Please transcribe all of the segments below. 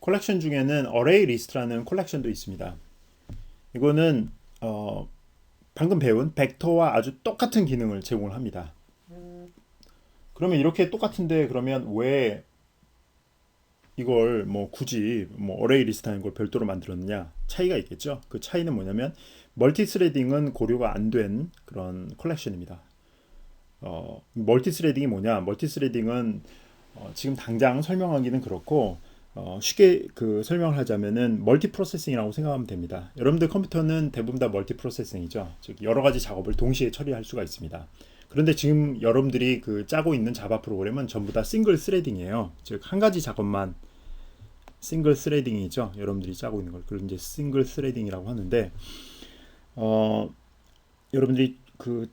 컬렉션 중에는 array list라는 컬렉션도 있습니다. 이거는 어, 방금 배운 벡터와 아주 똑같은 기능을 제공을 합니다. 그러면 이렇게 똑같은데 그러면 왜 이걸 뭐 굳이 뭐 어레이 리스트하는 걸 별도로 만들었느냐 차이가 있겠죠. 그 차이는 뭐냐면 멀티 스레딩은 고려가 안 된 그런 컬렉션입니다. 어, 멀티 스레딩이 뭐냐? 멀티 스레딩은 어, 지금 당장 설명하기는 그렇고 어, 쉽게 그 설명을 하자면은 멀티 프로세싱이라고 생각하면 됩니다. 여러분들 컴퓨터는 대부분 다 멀티 프로세싱이죠. 즉 여러 가지 작업을 동시에 처리할 수가 있습니다. 그런데 지금 여러분들이 그 짜고 있는 자바 프로그램은 전부 다 싱글 스레딩이에요. 즉 한 가지 작업만 싱글 스레딩이죠. 여러분들이 짜고 있는 걸. 그걸 이제 싱글 스레딩이라고 하는데 어 여러분들이 그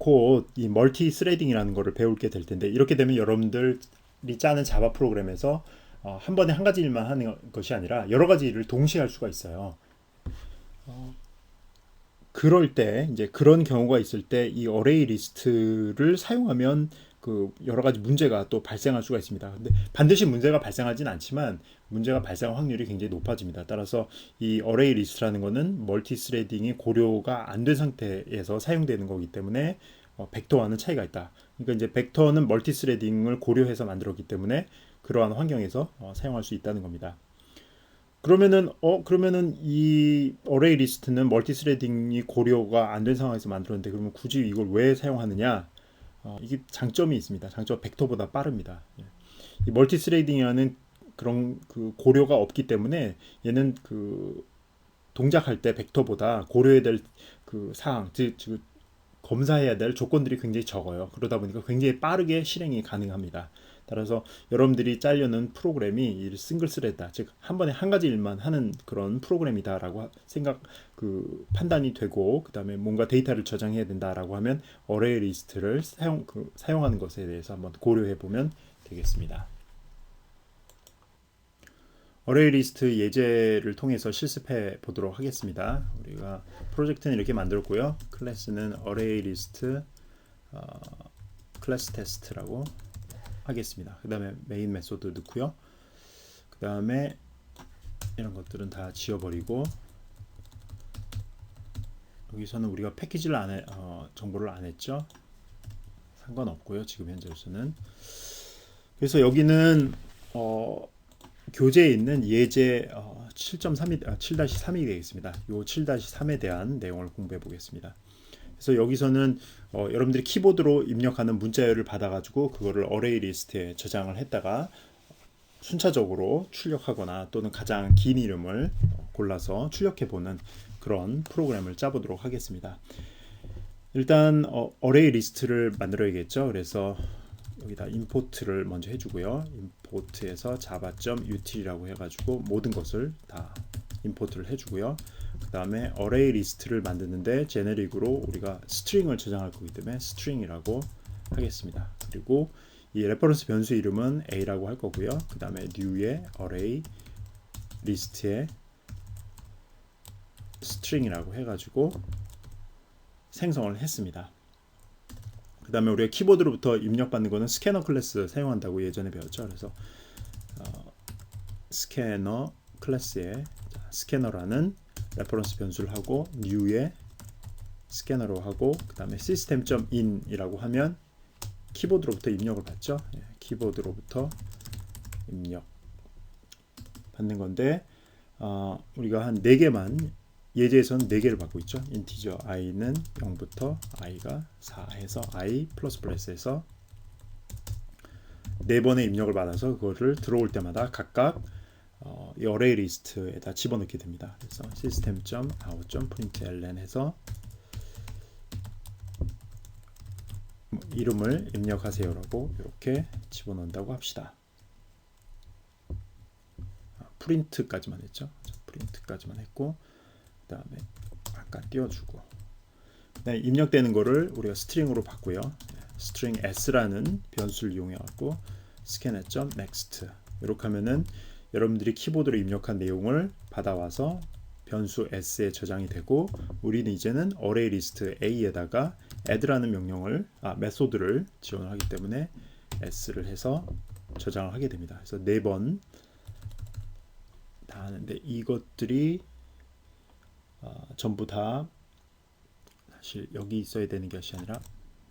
곧 이 멀티 스레딩이라는 거를 배울게 될 텐데 이렇게 되면 여러분들이 짜는 자바 프로그램에서 어, 한 번에 한 가지 일만 하는 것이 아니라 여러 가지 일을 동시에 할 수가 있어요. 어, 그럴 때 이제 그런 경우가 있을 때 이 어레이 리스트를 사용하면 그 여러 가지 문제가 또 발생할 수가 있습니다. 근데 반드시 문제가 발생하진 않지만 문제가 발생 확률이 굉장히 높아집니다. 따라서 이 어레이 리스트라는 거는 멀티 스레딩이 고려가 안 된 상태에서 사용되는 거기 때문에 어, 벡터와는 차이가 있다. 그러니까 이제 벡터는 멀티 스레딩을 고려해서 만들었기 때문에 그러한 환경에서 어, 사용할 수 있다는 겁니다. 그러면은 어 그러면은 이 어레이 리스트는 멀티 스레딩이 고려가 안 된 상황에서 만들었는데 그러면 굳이 이걸 왜 사용하느냐? 어, 이게 장점이 있습니다. 장점 벡터보다 빠릅니다. 예. 이 멀티 스레딩이라는 그런 그 고려가 없기 때문에 얘는 그 동작할 때 벡터보다 고려해야 될 그 사항, 즉, 즉 검사해야 될 조건들이 굉장히 적어요. 그러다 보니까 굉장히 빠르게 실행이 가능합니다. 따라서 여러분들이 짜려는 프로그램이 싱글 스레드다. 즉, 한 번에 한 가지 일만 하는 그런 프로그램이다라고 생각, 그 판단이 되고, 그 다음에 뭔가 데이터를 저장해야 된다라고 하면 어레이 리스트를 사용, 그, 사용하는 것에 대해서 한번 고려해 보면 되겠습니다. 어레이 리스트 예제를 통해서 실습해 보도록 하겠습니다. 우리가 프로젝트는 이렇게 만들었고요. 클래스는 어레이 리스트 어, 클래스 테스트라고 하겠습니다. 그 다음에 메인 메소드 넣고요. 그 다음에 이런 것들은 다 지워버리고 여기서는 우리가 패키지를 안 해, 어, 정보를 안 했죠. 상관없고요. 지금 현재로서는 그래서 여기는 어, 교재에 있는 예제 어, 7.3이 아, 7-3이 되겠습니다. 요 7-3에 대한 내용을 공부해 보겠습니다. 그래서 여기서는 어, 여러분들이 키보드로 입력하는 문자열을 받아가지고 그거를 어레이 리스트에 저장을 했다가 순차적으로 출력하거나 또는 가장 긴 이름을 골라서 출력해 보는 그런 프로그램을 짜보도록 하겠습니다. 일단 어, 어레이 리스트를 만들어야겠죠. 그래서 여기다 임포트를 먼저 해주고요. 임포트에서 java.util이라고 해가지고 모든 것을 다 임포트를 해주고요. 그 다음에 array 리스트를 만드는데 제네릭으로 우리가 스트링을 저장할 거기 때문에 스트링이라고 하겠습니다. 그리고 이 레퍼런스 변수 이름은 a라고 할 거고요. 그 다음에 new의 array 리스트에 스트링이라고 해가지고 생성을 했습니다. 그 다음에 우리가 키보드로부터 입력받는 거는 스캐너 클래스 사용한다고 예전에 배웠죠. 그래서 어, 스캐너 클래스에 자, 스캐너라는 레퍼런스 변수를 하고 new에 스캐너로 하고 그 다음에 system.in이라고 하면 키보드로부터 입력을 받죠. 예, 키보드로부터 입력 받는 건데 어, 우리가 한 4개만 예제에서는 4개를 받고 있죠. 인티저 i는 0부터 i가 4 해서 i 플러스 플러스에서 4번의 입력을 받아서 그거를 들어올 때마다 각각 어, 이 어레이 리스트에다 집어넣게 됩니다. 그래서 system.out.println 해서 뭐 이름을 입력하세요라고 이렇게 집어넣는다고 합시다. 아, 프린트까지만 했죠. 프린트까지만 했고 그 다음에 아까 띄워주고 그다음에 입력되는 거를 우리가 스트링으로 바꾸요 스트링 s라는 변수를 이용해갖고 스캐너 next 이렇게 하면은 여러분들이 키보드로 입력한 내용을 받아와서 변수 s에 저장이 되고 우리는 이제는 array 리스트 a에다가 add라는 명령을 아 메소드를 지원을 하기 때문에 s를 해서 저장을 하게 됩니다. 그래서 네 번 다 하는데 이것들이 어, 전부 다 사실 여기 있어야 되는 것이 아니라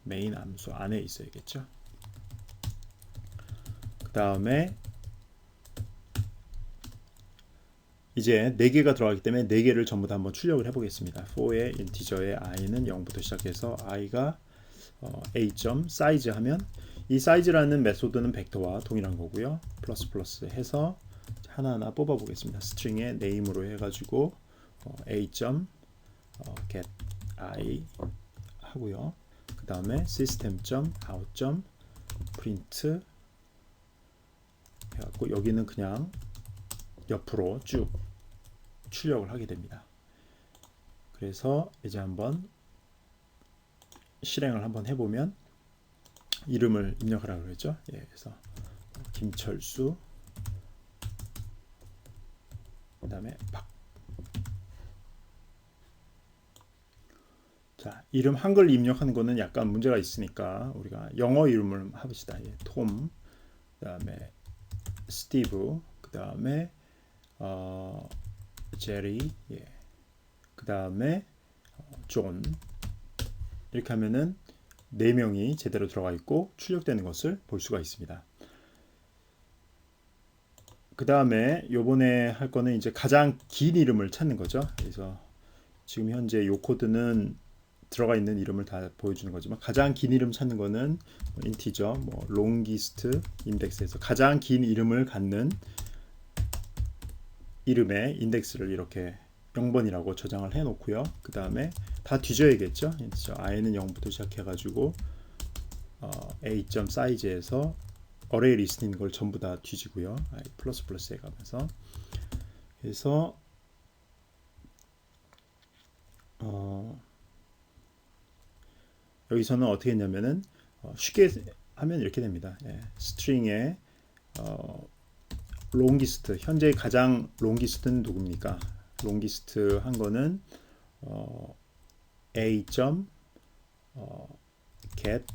메인 함수 안에 있어야겠죠. 그 다음에 이제 4개가 들어가기 때문에 4개를 전부 다 한번 출력을 해보겠습니다. 4의 인티저의 i는 0부터 시작해서 i가 어, a 점 사이즈 하면 이 사이즈라는 메소드는 벡터와 동일한 거고요. 플러스 플러스 해서 하나하나 뽑아 보겠습니다. 스트링의 name으로 해가지고 어, a 점 어, get i 하고요. 그 다음에 system 점 out 점 print 해갖고 여기는 그냥 옆으로 쭉 출력을 하게 됩니다. 그래서 이제 한번 실행을 한번 해보면 이름을 입력하라고 그랬죠. 예, 그래서 김철수 그다음에 박. 자, 이름 한글 입력하는 거는 약간 문제가 있으니까 우리가 영어 이름을 합시다. 예, 톰. 그다음에 스티브. 그다음에 어 제리. 예. 그 다음에 어, 존. 이렇게 하면은 네 명이 제대로 들어가 있고 출력되는 것을 볼 수가 있습니다. 그 다음에 요번에 할 거는 이제 가장 긴 이름을 찾는 거죠. 그래서 지금 현재 요 코드는 들어가 있는 이름을 다 보여주는 거지만 가장 긴 이름 찾는 거는 인티저, 뭐 롱기스트 인덱스에서 가장 긴 이름을 갖는 이름의 인덱스를 이렇게 0번이라고 저장을 해 놓고요. 그 다음에 다 뒤져야겠죠. i는 0부터 시작해 가지고 어, a 점 사이즈에서 어레이 리스트 있는 걸 전부 다 뒤지고요. i 플러스 플러스에 가면서 그래서 어, 여기서는 어떻게 했냐면은 어, 쉽게 하면 이렇게 됩니다. 예, 스트링에 어, 롱기스트 현재 가장 롱기스트는 누굽니까? 롱기스트 한 거는 어, a 점 어, get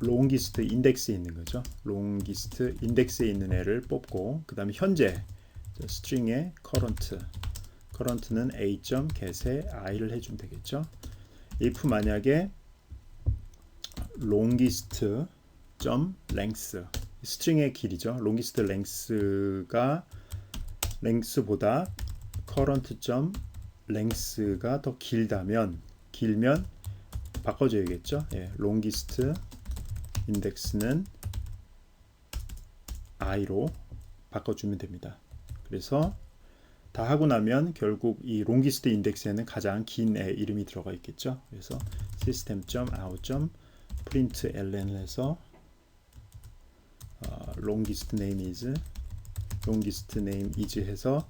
롱기스트 인덱스에 있는 거죠. 롱기스트 인덱스에 있는 애를 뽑고 그 다음에 현재 스트링의 current current는 a 점 get에 i를 해주면 되겠죠. if 만약에 longest 점 length 스트링의 길이죠. longest length가 length보다 current 점 length가 더 길다면 길면 바꿔줘야겠죠. 예, longest index는 i로 바꿔주면 됩니다. 그래서 다 하고 나면 결국 이 longest index에는 가장 긴 애 이름이 들어가 있겠죠. 그래서 system.out.println을 해서 어, longest name is longest name is 해서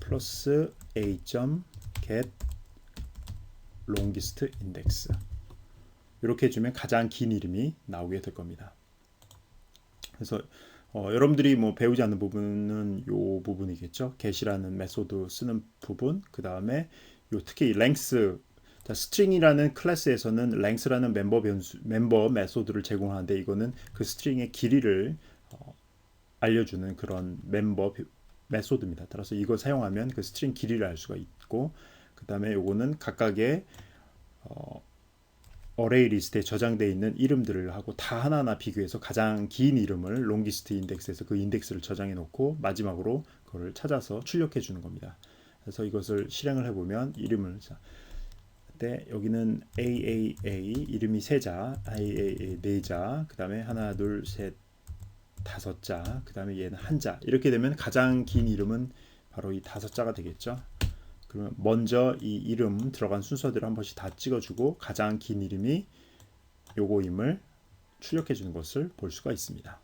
플러스 a get longest index 이렇게 해주면 가장 긴 이름이 나오게 될 겁니다. 그래서 어, 여러분들이 뭐 배우지 않는 부분은 요 부분이겠죠. get이라는 메소드 쓰는 부분, 그 다음에 요 특히 length 자, 스트링이라는 클래스에서는 length라는 멤버 변수, 멤버 메소드를 제공하는데 이거는 그 스트링의 길이를 어, 알려주는 그런 멤버 메소드입니다. 따라서 이걸 사용하면 그 스트링 길이를 알 수가 있고 그 다음에 요거는 각각의 어, 어레이 리스트에 저장되어 있는 이름들을 하고 다 하나하나 비교해서 가장 긴 이름을 롱기스트 인덱스에서 그 인덱스를 저장해 놓고 마지막으로 그걸 찾아서 출력해 주는 겁니다. 그래서 이것을 실행을 해보면 이름을 자, 때 여기는 AAA 이름이 세 자, AAA 네 자, 그 다음에 하나, 둘, 셋, 다섯 자, 그 다음에 얘는 한 자. 이렇게 되면 가장 긴 이름은 바로 이 다섯 자가 되겠죠. 그러면 먼저 이 이름 들어간 순서들을 한 번씩 다 찍어주고 가장 긴 이름이 요거임을 출력해 주는 것을 볼 수가 있습니다.